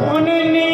Phone নে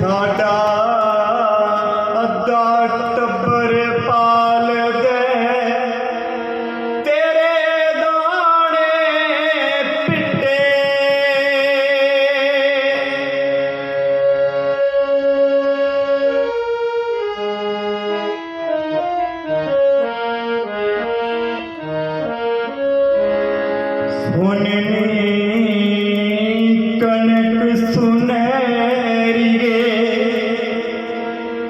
ਸਾਡਾ ਅੱਧਾ ਟੱਬਰ ਪਾਲ ਗਏ। ਤੇਰੇ ਦਾਣੇ ਪਿੱਟੇ। ਸੋਨੇ ਨੇ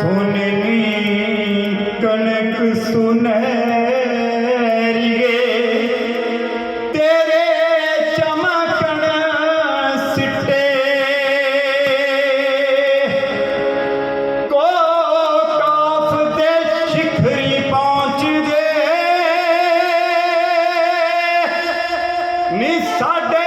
ਸੁਨਨੀ ਕਣਕ ਸੁਨਹਿਰੀਏ ਤੇਰੇ ਚਮਕਣ ਸਿੱਟੇ। ਕੋ ਕਾਫ ਤੇ ਸ਼ਿਖਰੀ ਪਹੁੰਚਦੇ ਨੀ ਸਾਡੇ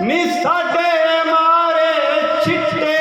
ਨੀ ਸਾਡੇ ਮਾਰੇ ਛਿੱਟੇ